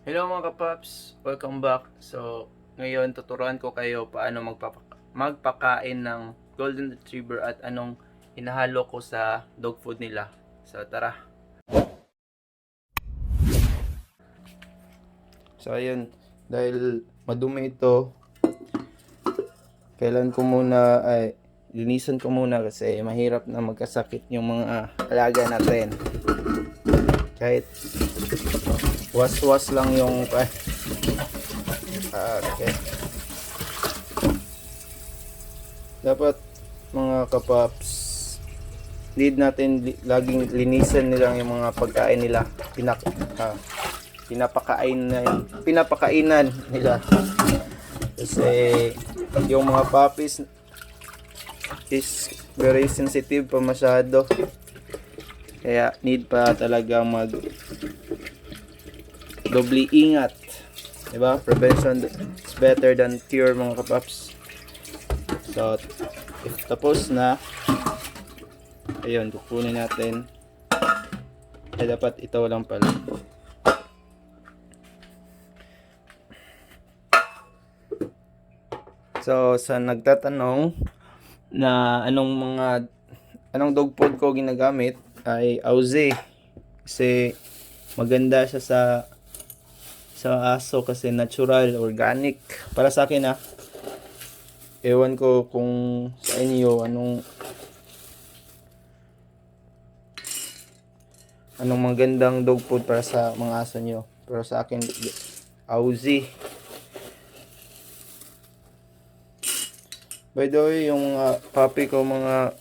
Hello mga kapaps, welcome back. So, ngayon tuturuan ko kayo paano magpapa- magpakain ng golden retriever at anong hinahalo ko sa dog food nila. So, tara. So, ayun, dahil madumi ito, kailan ko muna ay linisan ko muna kasi mahirap na magkasakit yung mga alaga natin. Kahit was-was lang yung ah, okay. Dapat mga kapaps need natin li- laging linisan nila yung mga pagkain nila. Pinak ah, pinapakain na pinapakainan nila. Kasi yung mga puppies is very sensitive pa masyado kaya need pa talaga mag doble ingat. 'Di ba? Prevention is better than cure mga kapaps. So, if tapos na, ayun, kukunin natin. Ay, dapat ito lang pala. So, sa nagtatanong na anong mga anong dog food ko ginagamit ay Auze. Kasi maganda siya sa sa aso kasi natural, organic. Para sa akin ah. Ewan ko kung sa inyo anong anong magandang dog food para sa mga aso nyo. Pero sa akin, Aussie. By the way, yung mga puppy ko, mga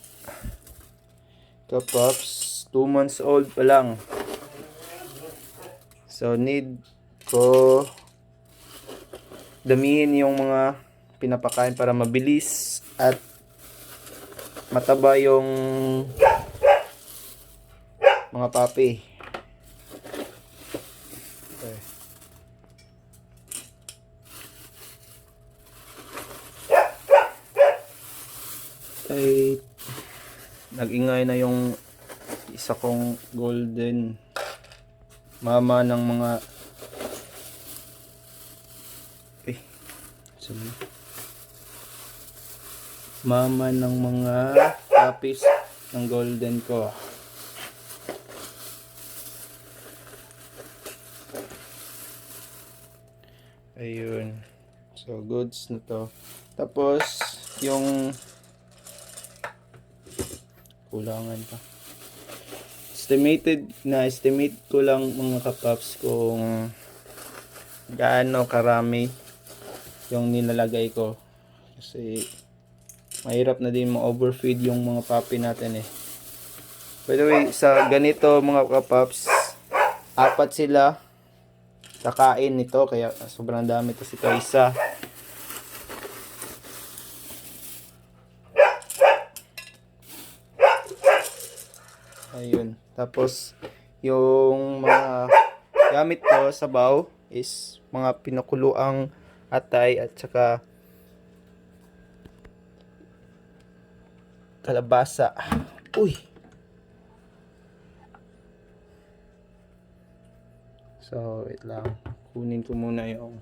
kapups, 2 months old pa lang. So, need ko damihin yung mga pinapakain para mabilis at mataba yung mga papi. Okay. Ay, nag-ingay na yung isa kong golden mama ng mga eh sorry mama ng mga puppies ng golden ko. Ayun. So goods na to. Tapos yung kulangan pa estimated na estimate ko lang mga kapaps kung gaano karami yung nilalagay ko. Kasi mahirap na din ma-overfeed yung mga puppy natin eh. By the way sa ganito mga kapaps apat sila. Kakain nito kaya sobrang dami kasi ito isa Ayun. Tapos, yung mga gamit ko sa baw is mga pinakuluang atay at saka kalabasa. Uy! So, wait lang. Kunin ko muna yung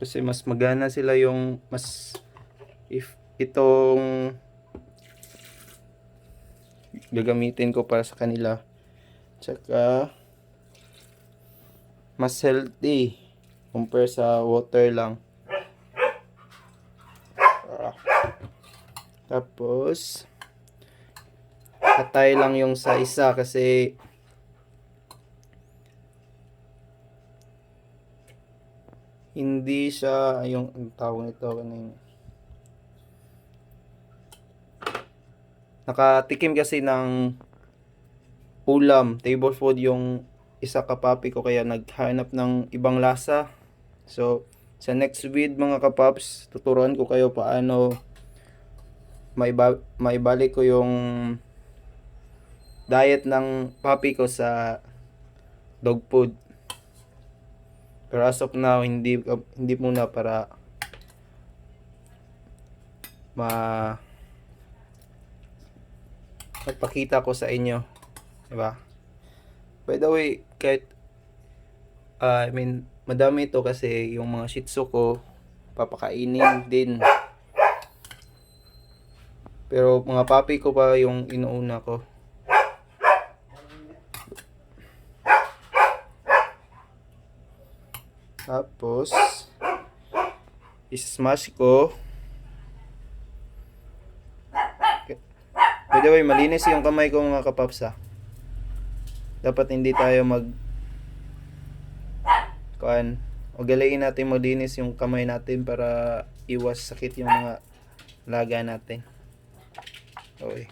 kasi mas magana sila yung mas if itong gagamitin ko para sa kanila tsaka mas healthy compare sa water lang Ah. tapos katay lang yung sa isa kasi hindi siya yung tawag nito kanina. Nakatikim kasi ng ulam, table food yung isa kapapi ko kaya naghanap ng ibang lasa. So, sa next vid mga kapaps, tuturuan ko kayo paano maiba maibalik ko yung diet ng papi ko sa dog food. Pero as of now, hindi hindi muna para ma magpakita ko sa inyo. Diba? By the way, kahit ah, I mean, madami ito kasi yung mga shih tzu ko papakainin din. Pero mga papi ko pa yung inuuna ko. Tapos, is-smash ko. By the way, malinis yung kamay ko mga kapaps ha. Dapat hindi tayo mag kuan o galayin natin malinis yung kamay natin para iwas sakit yung mga laga natin. Okay.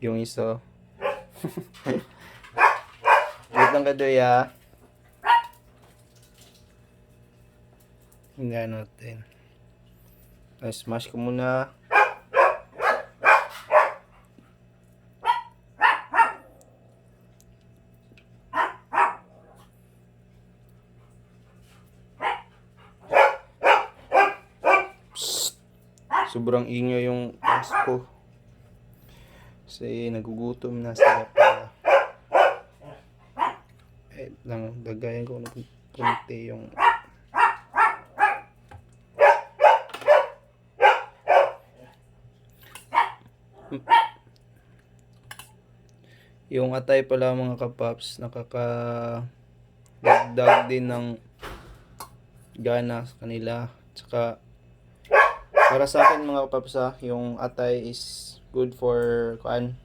Yung isa. Wait lang ka doy ah. Hindi natin. Ay, smash ko muna. Psst. Sobrang ingay yung taas ko. Kasi nagugutom na sila pa. Eh, lang, dagayan ko ng punti yung yung atay pala mga kapaps nakaka dagdag din ng gana sa kanila tsaka para sa akin mga kapaps ha, yung atay is good for kuan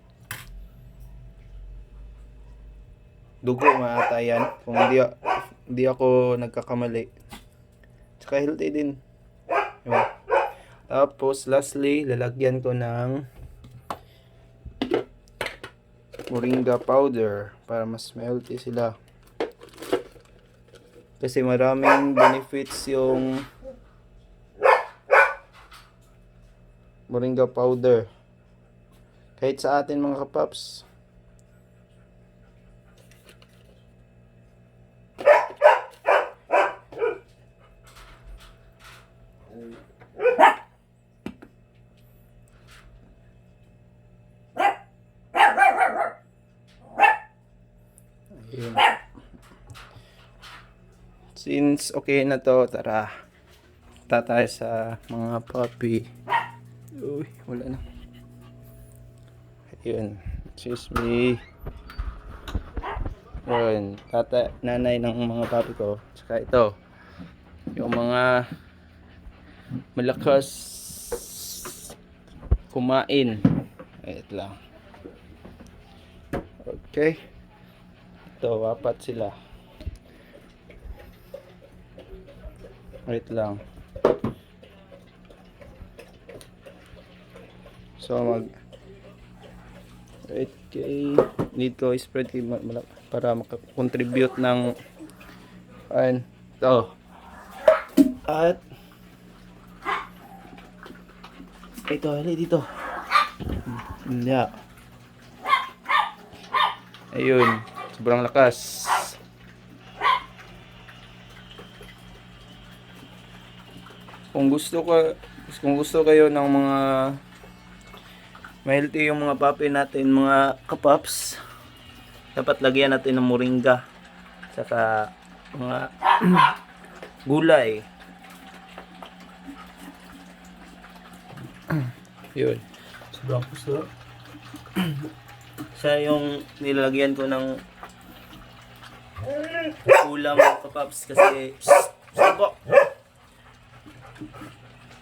dugo mga atay yan kung hindi, hindi ako nagkakamali tsaka healthy din diba? tapos lastly lalagyan ko ng moringa powder para mas healthy sila. Kasi maraming benefits yung moringa powder. Kahit sa atin mga kapaps. Ayun. Since okay na to, tara. Ta tayo sa mga puppy. Uy, wala na. Ayun. Excuse me. Ayun. Tata, nanay ng mga puppy ko. Tsaka ito. Yung mga malakas kumain. Ayun lang. Okay. Ito, apat sila. Wait lang. So, mag... Wait kay... Need ko spread para makakontribute ng... Ayan. Ito. At... Ito, hali dito. Yeah. Ayun. Sobrang lakas. Kung gusto ko kung gusto kayo ng mga healthy yung mga puppy natin, mga kapaps, dapat lagyan natin ng moringa. Saka mga gulay. Yun. Sobrang gusto. Siya yung nilalagyan ko ng ulam kapaps kasi.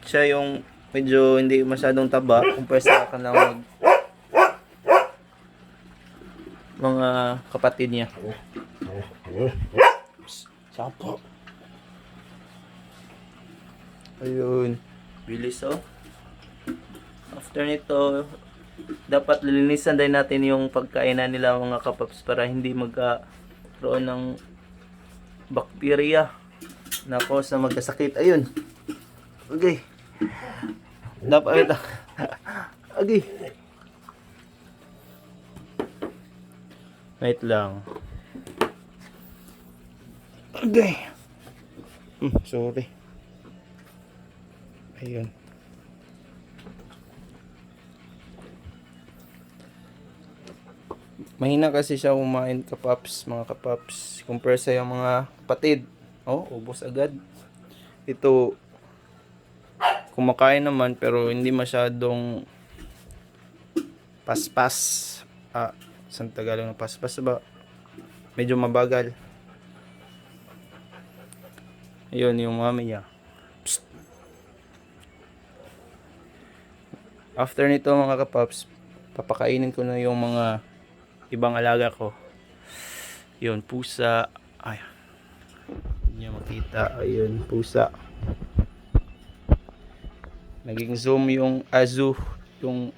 Siya yung medyo hindi masyadong taba kumpara sa kanang mag mga kapatid niya. Sapo. Ayun. Bilis oh. After nito, dapat lilinisan din natin yung pagkainan nila mga kapaps para hindi magkaroon ng bakterya na cause na magkasakit. Ayun. Okay. Dapat. Okay. Wait lang. Okay. Hmm, sorry. Ayun. Mahina kasi siya kumain kapaps, mga kapaps. Compare sa yung mga kapatid. Oh, ubos agad. Ito, kumakain naman pero hindi masyadong paspas. Ah, saan Tagalog ng paspas ba? Medyo mabagal. Ayun, yung mami niya. Psst. After nito mga kapaps, papakainin ko na yung mga ibang alaga ko. Yun, pusa. Ay. Hindi makita. Ayun, pusa. Naging zoom yung azu. Yung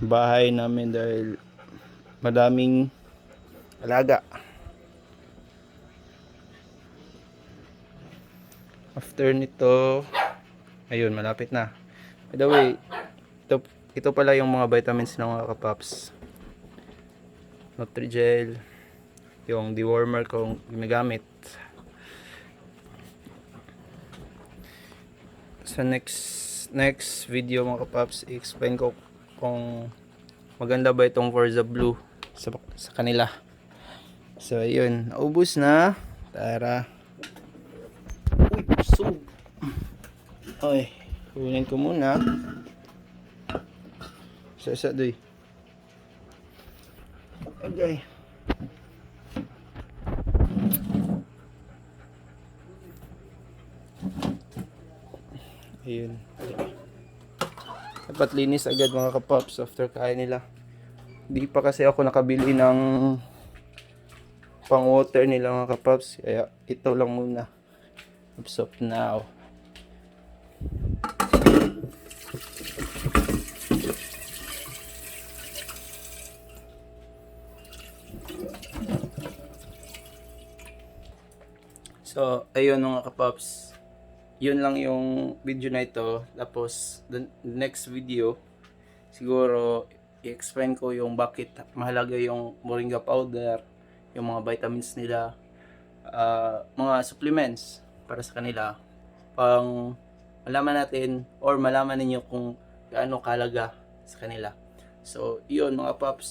bahay namin dahil madaming alaga. After nito, ayun, malapit na. By the way, ito, ito pala yung mga vitamins ng mga kapaps. Nutrigel, yung dewormer kong ginagamit. Sa next next video mga kapaps, i-explain ko kung maganda ba itong Forza Blue sa, sa kanila. So, ayun. Naubos na. Tara. Uy, busog. Ay, kunin ko muna. Sa isa doy. Okay. Ayun. Dapat linis agad mga kapops after kain nila. Hindi pa kasi ako nakabili ng pang water nila mga kapops. Kaya ito lang muna. Up now. So, ayun mga kapops. Yun lang yung video na ito. Tapos, the next video, siguro, i-explain ko yung bakit mahalaga yung moringa powder, yung mga vitamins nila, ah, mga supplements para sa kanila. Pang malaman natin or malaman ninyo kung gaano kalaga sa kanila. So, yun mga paps.